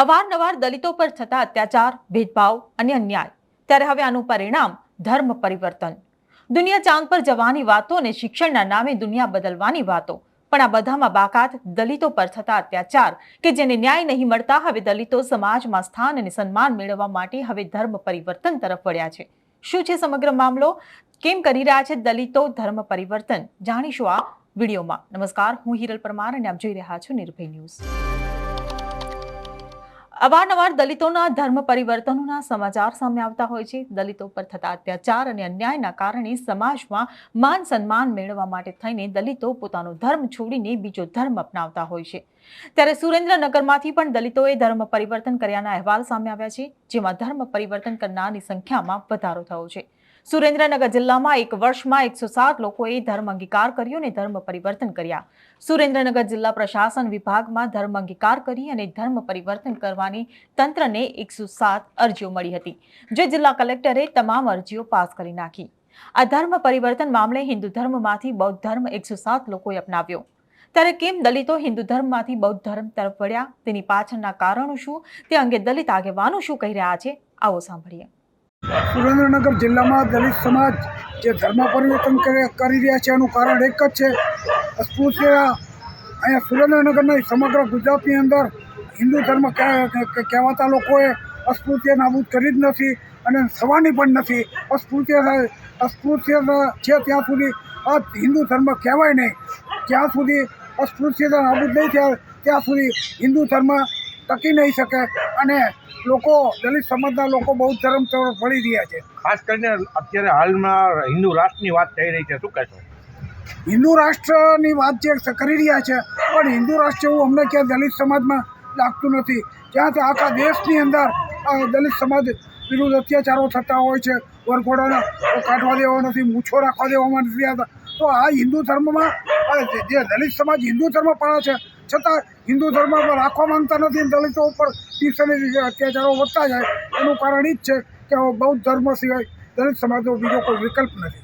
અવારનવાર દલિતો પર થતા અત્યાચાર, ભેદભાવ અને અન્યાય. ત્યારે હવે આનું પરિણામ ધર્મ પરિવર્તન. દુનિયા ચાંદ પર જવાની વાતો અને શિક્ષણના નામે દુનિયા બદલવાની વાતો. પણ આ બધામાં બાકાત દલિતો પર થતા અત્યાચાર કે જેને ન્યાય નહીં મળતા હવે દલિતો સમાજમાં સ્થાન અને સન્માન મેળવવા માટે હવે ધર્મ પરિવર્તન તરફ વળ્યા છે. શું છે સમગ્ર મામલો? કેમ કરી રહ્યા છે દલિતો ધર્મ પરિવર્તન? જાણીશું આ વિડીયોમાં. નમસ્કાર, હું હિરલ પરમાર અને આપ જોઈ રહ્યા છો નિર્ભય ન્યૂઝ. અવારનવાર દલિતોના ધર્મ પરિવર્તનોના સમાચાર સામે આવતા હોય છે. દલિતો પર થતા અત્યાચાર અને અન્યાયના કારણે સમાજમાં માન સન્માન મેળવવા માટે થઈને દલિતો પોતાનો ધર્મ છોડીને બીજો ધર્મ અપનાવતા હોય છે. ત્યારે સુરેન્દ્રનગરમાંથી પણ દલિતોએ ધર્મ પરિવર્તન કર્યાના અહેવાલ સામે આવ્યા છે, જેમાં ધર્મ પરિવર્તન કરનારની સંખ્યામાં વધારો થયો છે. સુરેન્દ્રનગર જિલ્લામાં એક વર્ષમાં એકસો સાત લોકોએ ધર્મ અંગીકાર કર્યો અને ધર્મ પરિવર્તન કર્યા. સુરેન્દ્રનગર જિલ્લા પ્રશાસન વિભાગમાં ધર્મ અંગીકાર કરી અને ધર્મ પરિવર્તન કરવાની તંત્રને એકસો સાત અરજીઓ મળી હતી. જે જિલ્લા કલેક્ટરે તમામ અરજીઓ પાસ કરી નાખી. આ ધર્મ પરિવર્તન મામલે હિન્દુ ધર્મમાંથી બૌદ્ધ ધર્મ એકસો સાત લોકોએ અપનાવ્યો. ત્યારે કેમ દલિતો હિન્દુ ધર્મમાંથી બૌદ્ધ ધર્મ તરફ વળ્યા? તેની પાછળના કારણો શું? તે અંગે દલિત આગેવાનો શું કહી રહ્યા છે? આવો સાંભળીએ. સુરેન્દ્રનગર જિલ્લામાં દલિત સમાજ જે ધર્મ પરિવર્તન કરે- રહ્યા છે એનું કારણ એક જ છે અસ્પૃશ્ય અહીંયા સુરેન્દ્રનગરના સમગ્ર ગુજરાતની અંદર હિન્દુ ધર્મ કહે- કહે- કહેવાતા લોકોએ અસ્પૃશ્ય નાબૂદ કરી જ નથી અને થવાની પણ નથી. અસ્પૃશ્ય અસ્પૃશ્ય છે ત્યાં સુધી. આ હિન્દુ ધર્મ કહેવાય નહીં. જ્યાં સુધી અસ્પૃશ્યતા નાબૂદ નહીં થાય, ત્યાં સુધી હિન્દુ ધર્મ ટકી નહીં શકે અને લોકો દલિત સમાજના લોકો બહુ ચરમચરો પડી રહ્યા છે. ખાસ કરીને અત્યારે હાલમાં હિન્દુ રાષ્ટ્રની વાત થઈ રહી છે શું કહેશો? હિન્દુ રાષ્ટ્રની વાત જે કરી રહ્યા છે પણ હિન્દુ રાષ્ટ્ર એવું અમને ક્યાં દલિત સમાજમાં લાગતું નથી. ક્યાંથી આખા દેશની અંદર દલિત સમાજ વિરુદ્ધ અત્યાચારો થતા હોય છે વરઘોડાને કાઢવા દેવા નથી મૂછો રાખવા દેવામાં નથી આવતા. તો આ હિન્દુ ધર્મમાં જે જે દલિત સમાજ હિન્દુ ધર્મ પાળે છે છતાં હિન્દુ ધર્મ પર રાખવા માંગતા નથી અને દલિતો ઉપર દિવસે દિવસે અત્યાચારો વધતા જાય, એનું કારણ એ જ છે કે બૌદ્ધ ધર્મ સિવાય દલિત સમાજનો બીજો કોઈ વિકલ્પ નથી.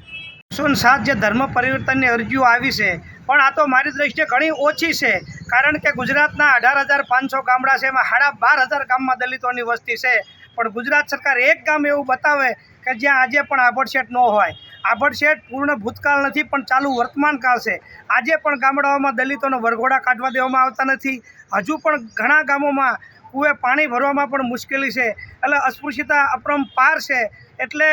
સુન સાત જે ધર્મ પરિવર્તનની અરજીઓ આવી છે, પણ આ તો મારી દ્રષ્ટિએ ઘણી ઓછી છે, કારણ કે ગુજરાતના અઢાર હજાર પાંચસો ગામડા છે, એમાં સાડા બાર હજાર ગામમાં દલિતોની વસ્તી છે, પણ ગુજરાત સરકાર એક ગામ એવું બતાવે કે જ્યાં આજે પણ આભડશેટ ન હોય. આભડશેટ પૂર્ણ ભૂતકાળ નથી, પણ ચાલુ વર્તમાન કાળ છે. આજે પણ ગામડાઓમાં દલિતોનો વરઘોડા કાઢવા દેવામાં આવતા નથી. હજુ પણ ઘણા ગામોમાં કૂએ પાણી ભરવામાં પણ મુશ્કેલી છે. એટલે અસ્પૃશ્યતા અપરંપાર છે. એટલે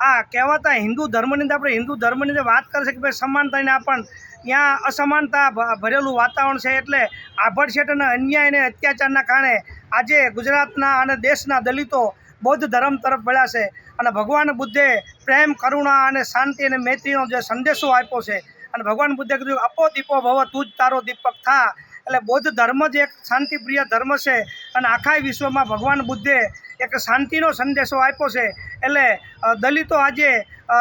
આ કહેવાતા હિન્દુ ધર્મની અંદર આપણે હિન્દુ ધર્મની અંદર વાત કરે છે કે ભાઈ સમાનતાને પણ ત્યાં અસમાનતા ભરેલું વાતાવરણ છે એટલે આભડછેટ અને અન્યાય અને અત્યાચારના કારણે આજે ગુજરાતના અને દેશના દલિતો બૌદ્ધ ધર્મ તરફ વળ્યા છે. અને ભગવાન બુદ્ધે પ્રેમ, કરુણા અને શાંતિ અને મૈત્રીનો જે સંદેશો આપ્યો છે. અને ભગવાન બુદ્ધે કીધું, આપો દીપો ભવ, તું જ તારો દીપક થા. એટલે બૌદ્ધ ધર્મ જ એક શાંતિપ્રિય ધર્મ છે. અને આખા વિશ્વમાં ભગવાન બુદ્ધે એક શાંતિનો સંદેશો આપ્યો છે. એટલે દલિતો આજે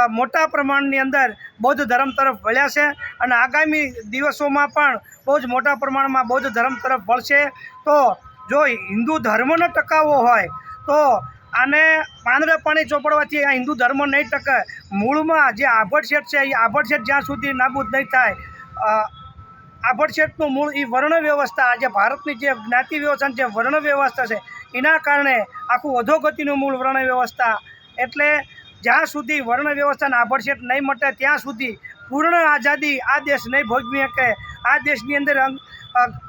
મોટા પ્રમાણની અંદર બૌદ્ધ ધર્મ તરફ વળ્યા છે. અને આગામી દિવસોમાં પણ બહુ જ મોટા પ્રમાણમાં બૌદ્ધ ધર્મ તરફ વળશે. તો, જો હિન્દુ ધર્મનો ટકાવવો હોય, તો આને પાંદડે પાણી ચોપડવાથી આ હિન્દુ ધર્મ નહીં ટકે. મૂળમાં જે આભડશેટ છે, એ આભડશેટ જ્યાં સુધી નાબૂદ નહીં થાય આભડશેઠનું મૂળ એ વર્ણ વ્યવસ્થા આજે ભારતની જે જ્ઞાતિ વ્યવસ્થા જે વર્ણ વ્યવસ્થા છે, એના કારણે આખું અધોગતિનું મૂળ વર્ણ વ્યવસ્થા એટલે જ્યાં સુધી વર્ણ વ્યવસ્થાને આભડશેટ નહીં મટે, ત્યાં સુધી પૂર્ણ આઝાદી આ દેશ નહીં ભોગવી શકે. આ દેશની અંદર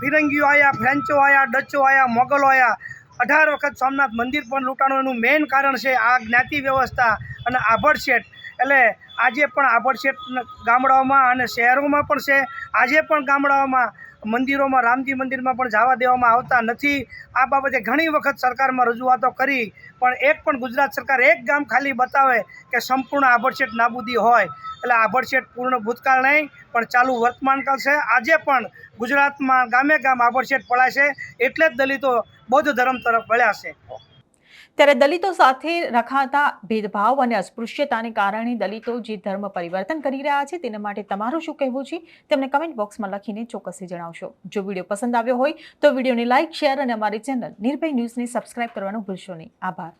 ફિરંગીઓ આવ્યા ફ્રેન્ચો આવ્યા ડચો આવ્યા મોગલો આવ્યા અઢાર વખત સોમનાથ મંદિર પણ લૂંટાણું એનું મેઇન કારણ છે આ જ્ઞાતિ વ્યવસ્થા અને આભડશેઠ એટલે આજે પણ આભડશેઠ ગામડાઓમાં અને શહેરોમાં પણ છે. આજે પણ ગામડાઓમાં, મંદિરોમાં, રામજી મંદિરમાં પણ જવા દેવામાં આવતા નથી. આ બાબતે ઘણી વખત સરકારમાં રજૂઆતો કરી, પણ એક પણ ગુજરાત સરકાર એક ગામ ખાલી બતાવે કે સંપૂર્ણ આભડશેઠ નાબૂદી હોય. એટલે આભડશેઠ પૂર્ણ ભૂતકાળ નહીં, પણ ચાલુ વર્તમાનકાળ છે. આજે પણ ગુજરાતમાં ગામે ગામ આભડશેઠ પડાય છે. એટલે જ દલિતો બૌદ્ધ ધર્મ તરફ વળ્યા છે. ત્યારે દલિતો સાથે રખાતા ભેદભાવ અને અસ્પૃશ્યતાને કારણે દલિતો જે ધર્મ પરિવર્તન કરી રહ્યા છે તેના માટે તમારું શું કહેવું છે? તેમને કમેન્ટ બોક્સમાં લખીને ચોક્કસથી જણાવશો. જો વીડિયો પસંદ આવ્યો હોય તો વિડીયોને લાઇક શેર અને અમારી ચેનલ નિર્ભય ન્યૂઝને સબસ્ક્રાઇબ કરવાનું ભૂલશો નહીં. આભાર.